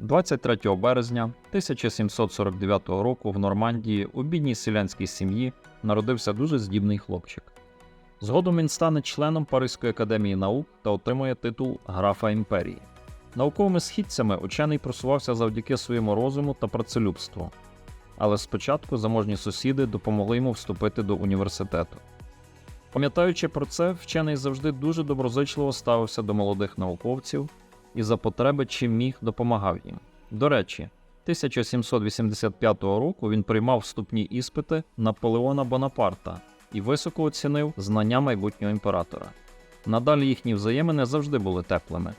23 березня 1749 року в Нормандії у бідній селянській сім'ї народився дуже здібний хлопчик. Згодом він стане членом Паризької академії наук та отримує титул графа імперії. Науковими східцями учений просувався завдяки своєму розуму та працелюбству. Але спочатку заможні сусіди допомогли йому вступити до університету. Пам'ятаючи про це, вчений завжди дуже доброзичливо ставився до молодих науковців і за потреби чим міг допомагав їм. До речі, 1785 року він приймав вступні іспити Наполеона Бонапарта і високо оцінив знання майбутнього імператора. Надалі їхні взаємини завжди були теплими.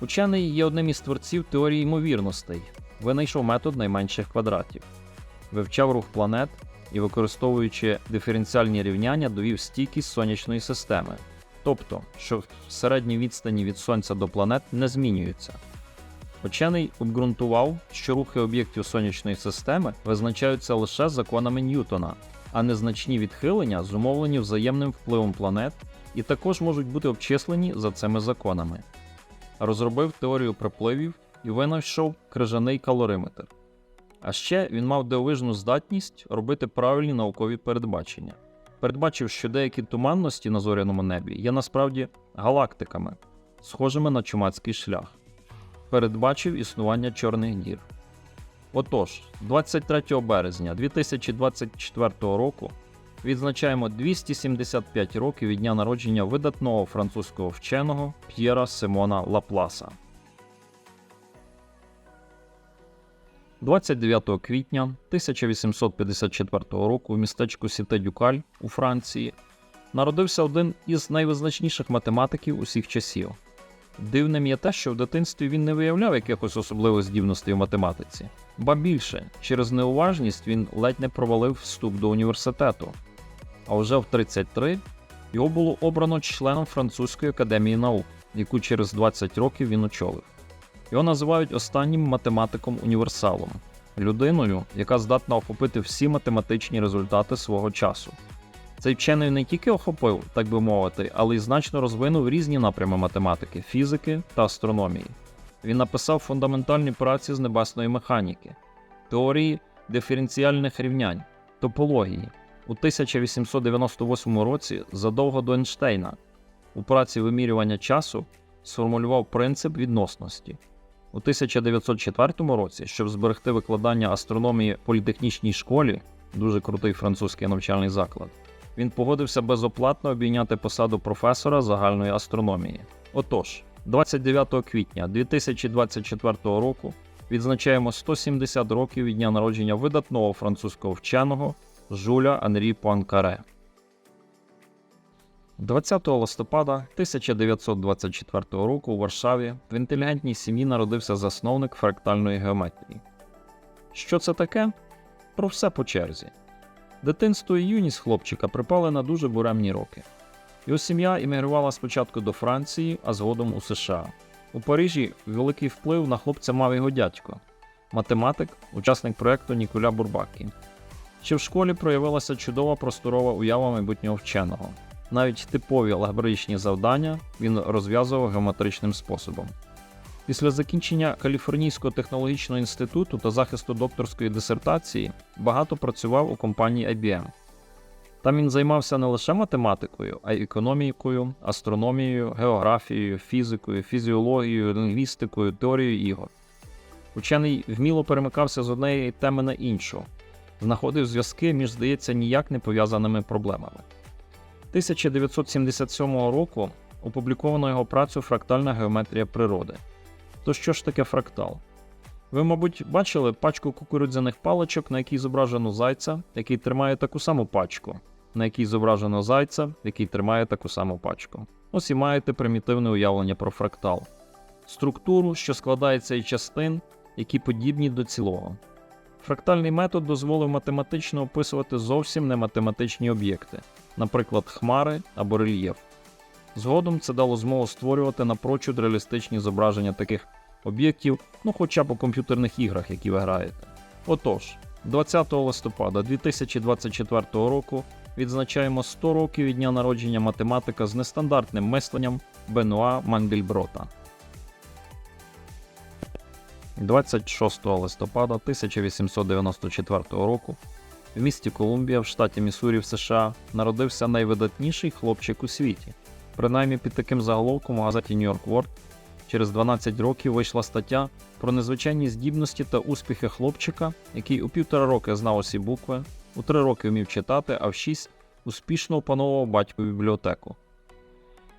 Учений є одним із творців теорії ймовірностей, винайшов метод найменших квадратів, вивчав рух планет і, використовуючи диференціальні рівняння, довів стійкість сонячної системи, тобто, що середні відстані від Сонця до планет не змінюються. Учений обґрунтував, що рухи об'єктів сонячної системи визначаються лише законами Ньютона, а незначні відхилення зумовлені взаємним впливом планет і також можуть бути обчислені за цими законами. Розробив теорію припливів і винайшов крижаний калориметр. А ще він мав дивовижну здатність робити правильні наукові передбачення. Передбачив, що деякі туманності на зоряному небі є насправді галактиками, схожими на чумацький шлях. Передбачив існування чорних дір. Отож, 23 березня 2024 року відзначаємо 275 років від дня народження видатного французького вченого П'єра Симона Лапласа. 29 квітня 1854 року в містечку Сіте-Дюкаль у Франції народився один із найвизначніших математиків усіх часів. Дивним є те, що в дитинстві він не виявляв якихось особливих здібностей в математиці, ба більше, через неуважність він ледь не провалив вступ до університету. А вже в 33 його було обрано членом Французької академії наук, яку через 20 років він очолив. Його називають останнім математиком універсалом, людиною, яка здатна охопити всі математичні результати свого часу. Цей вчений не тільки охопив, так би мовити, але й значно розвинув різні напрями математики, фізики та астрономії. Він написав фундаментальні праці з небесної механіки, теорії диференціальних рівнянь, топології. У 1898 році, задовго до Ейнштейна, у праці вимірювання часу сформулював принцип відносності. У 1904 році, щоб зберегти викладання астрономії в політехнічній школі, дуже крутий французький навчальний заклад, він погодився безоплатно обійняти посаду професора загальної астрономії. Отож, 29 квітня 2024 року відзначаємо 170 років від дня народження видатного французького вченого Жуля Анрі Пуанкаре. 20 листопада 1924 року у Варшаві в інтелігентній сім'ї народився засновник фрактальної геометрії. Що це таке? Про все по черзі. Дитинство і юність хлопчика припали на дуже буремні роки. Його сім'я іммігрувала спочатку до Франції, а згодом у США. У Парижі великий вплив на хлопця мав його дядько, математик, учасник проєкту Ніколя Бурбакі. Ще в школі проявилася чудова просторова уява майбутнього вченого. Навіть типові алгебраїчні завдання він розв'язував геометричним способом. Після закінчення Каліфорнійського технологічного інституту та захисту докторської дисертації багато працював у компанії IBM. Там він займався не лише математикою, а й економікою, астрономією, географією, фізикою, фізіологією, лінгвістикою, теорією ігор. Учений вміло перемикався з однієї теми на іншу, знаходив зв'язки між, здається, ніяк не пов'язаними проблемами. 1977 року опубліковано його працю Фрактальна геометрія природи. То що ж таке фрактал? Ви, мабуть, бачили пачку кукурудзяних паличок, на якій зображено зайця, який тримає таку саму пачку, на якій зображено зайця, який тримає таку саму пачку. Ось і маєте примітивне уявлення про фрактал. Структуру, що складається із частин, які подібні до цілого. Фрактальний метод дозволив математично описувати зовсім не математичні об'єкти, наприклад, хмари або рельєф. Згодом це дало змогу створювати напрочуд реалістичні зображення таких об'єктів, ну хоча б у комп'ютерних іграх, які ви граєте. Отож, 20 листопада 2024 року відзначаємо 100 років від дня народження математика з нестандартним мисленням Бенуа Мангельброта. 26 листопада 1894 року в місті Колумбія в штаті Міссурі в США народився найвидатніший хлопчик у світі. Принаймні під таким заголовком у газеті New York World через 12 років вийшла стаття про незвичайні здібності та успіхи хлопчика, який у півтора роки знав усі букви, у три роки вмів читати, а в шість успішно опановував батьку бібліотеку.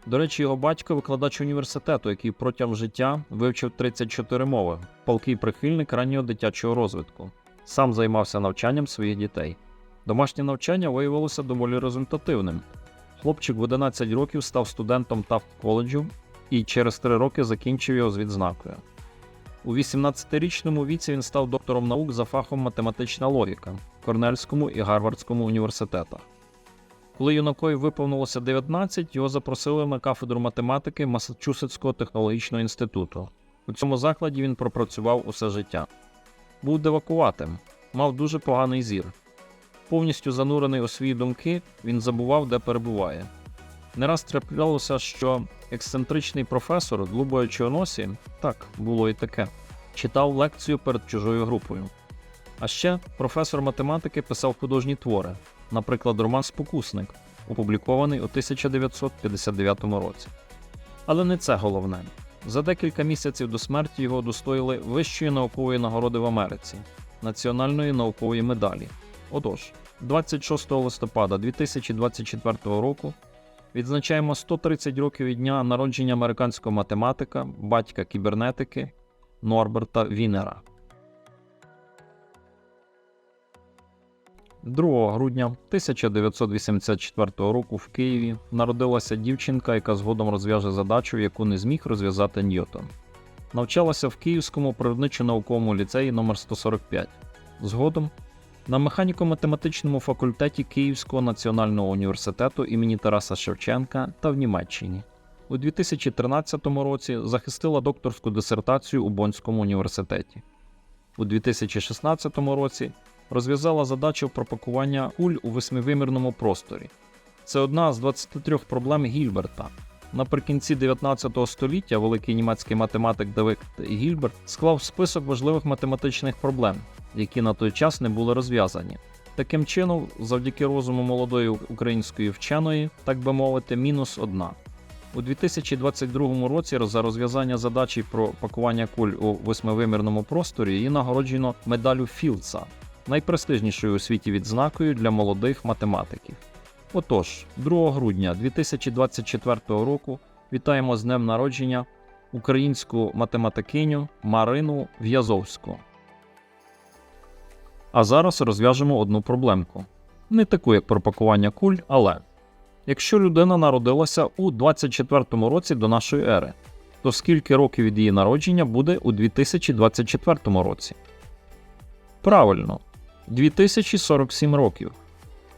До речі, його батько викладач університету, який протягом життя вивчив 34 мови, палкий прихильник раннього дитячого розвитку. Сам займався навчанням своїх дітей. Домашнє навчання виявилося доволі результативним. Хлопчик в 11 років став студентом Тафт коледжу і через 3 роки закінчив його з відзнакою. У 18-річному віці він став доктором наук за фахом математична логіка в Корнельському і Гарвардському університетах. Коли юнакові виповнилося 19, його запросили на кафедру математики Масачусетського технологічного інституту. У цьому закладі він пропрацював усе життя. Був девакуватим, мав дуже поганий зір. Повністю занурений у свої думки, він забував, де перебуває. Не раз траплялося, що ексцентричний професор, длубаючи у носі, так, було і таке, читав лекцію перед чужою групою. А ще професор математики писав художні твори, наприклад, роман Спокусник, опублікований у 1959 році. Але не це головне. За декілька місяців до смерті його удостоїли Вищої наукової нагороди в Америці Національної наукової медалі. Отож, 26 листопада 2024 року відзначаємо 130 років від дня народження американського математика, батька кібернетики Норберта Вінера. 2 грудня 1984 року в Києві народилася дівчинка, яка згодом розв'яже задачу, яку не зміг розв'язати Ньютон. Навчалася в Київському природничо-науковому ліцеї номер 145 Згодом на механіко-математичному факультеті Київського національного університету імені Тараса Шевченка та в Німеччині. У 2013 році захистила докторську дисертацію у Боннському університеті. У 2016 році розв'язала задачу про пакування куль у восьмивимірному просторі. Це одна з 23 проблем Гільберта. Наприкінці 19 століття великий німецький математик Давид Гільберт склав список важливих математичних проблем, які на той час не були розв'язані. Таким чином, завдяки розуму молодої української вченої, так би мовити, мінус одна. У 2022 році за розв'язання задачі про пакування куль у восьмивимірному просторі її нагороджено медалю Філдса, найпрестижнішою у світі відзнакою для молодих математиків. Отож, 2 грудня 2024 року вітаємо з днем народження українську математикиню Марину В'язовську. А зараз розв'яжемо одну проблемку. Не таку, як про пакування куль, але якщо людина народилася у 24 році до нашої ери, то скільки років від її народження буде у 2024 році? Правильно, 2047 років.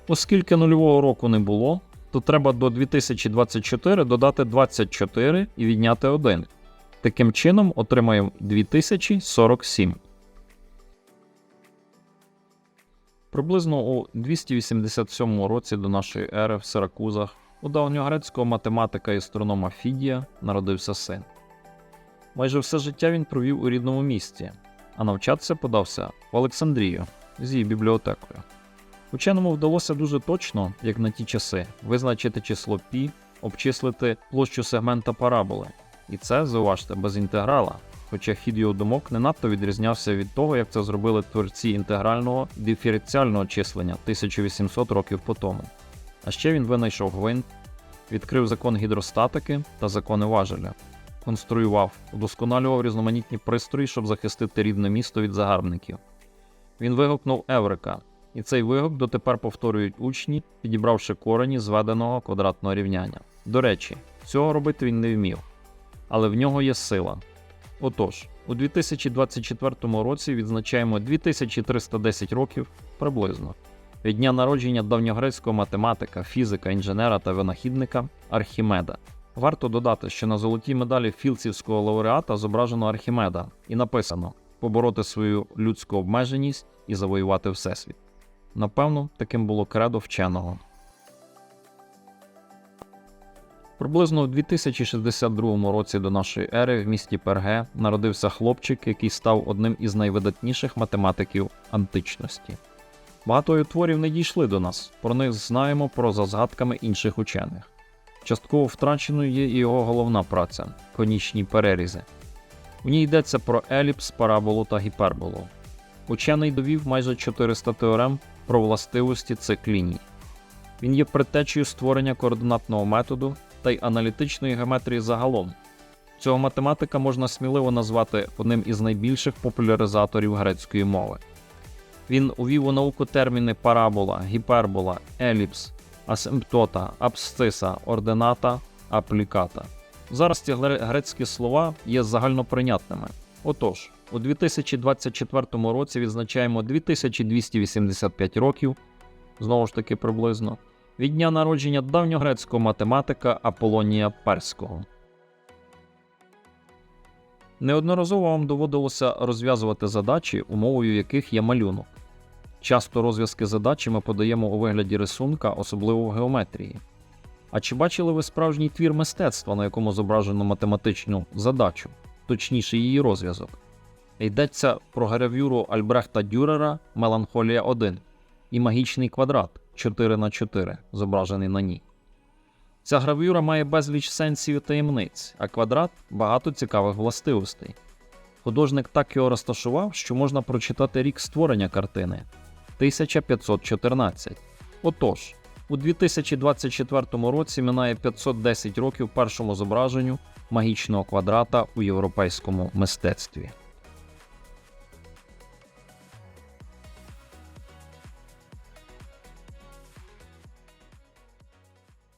Оскільки нульового року не було, то треба до 2024 додати 24 і відняти 1. Таким чином отримаємо 2047. Приблизно у 287 році до нашої ери в Сиракузах у давньогрецького математика і астронома Фідія народився син. Майже все життя він провів у рідному місті, а навчатися подався в Олександрію з її бібліотекою. Ученому вдалося дуже точно, як на ті часи, визначити число π, обчислити площу сегмента параболи. І це, зауважте, без інтеграла, хоча хід його думок не надто відрізнявся від того, як це зробили творці інтегрального диференціального числення 1800 років по тому. А ще він винайшов гвинт, відкрив закон гідростатики та закони важеля, конструював, удосконалював різноманітні пристрої, щоб захистити рідне місто від загарбників. Він вигукнув Еврика, і цей вигук дотепер повторюють учні, підібравши корені зведеного квадратного рівняння. До речі, цього робити він не вмів, але в нього є сила. Отож, у 2024 році відзначаємо 2310 років приблизно від дня народження давньогрецького математика, фізика, інженера та винахідника Архімеда. Варто додати, що на золотій медалі філцівського лауреата зображено Архімеда і написано побороти свою людську обмеженість і завоювати всесвіт. Напевно, таким було кредо вченого. Приблизно у 2062 році до нашої ери в місті Перге народився хлопчик, який став одним із найвидатніших математиків античності. Багато його творів не дійшли до нас, про них знаємо про за згадками інших учених. Частково втраченою є і його головна праця конічні перерізи. У ній йдеться про еліпс, параболу та гіперболу. Учений довів майже 400 теорем про властивості цих ліній. Він є предтечею створення координатного методу та й аналітичної геометрії загалом. Цього математика можна сміливо назвати одним із найбільших популяризаторів грецької мови. Він увів у науку терміни парабола, гіпербола, еліпс, асимптота, абсциса, ордината, апліката. Зараз ці грецькі слова є загальноприйнятними. Отож, у 2024 році відзначаємо 2285 років, знову ж таки приблизно, від дня народження давньогрецького математика Аполонія Перського. Неодноразово вам доводилося розв'язувати задачі, умовою яких є малюнок. Часто розв'язки задачі ми подаємо у вигляді рисунка, особливо в геометрії. А чи бачили ви справжній твір мистецтва, на якому зображено математичну задачу, точніше її розв'язок? Йдеться про гравюру Альбрехта Дюрера Меланхолія 1 і магічний квадрат 4 на 4 зображений на ній. Ця гравюра має безліч сенсів і таємниць, а квадрат багато цікавих властивостей. Художник так його розташував, що можна прочитати рік створення картини 1514. Отож, у 2024 році минає 510 років першому зображенню магічного квадрата у європейському мистецтві.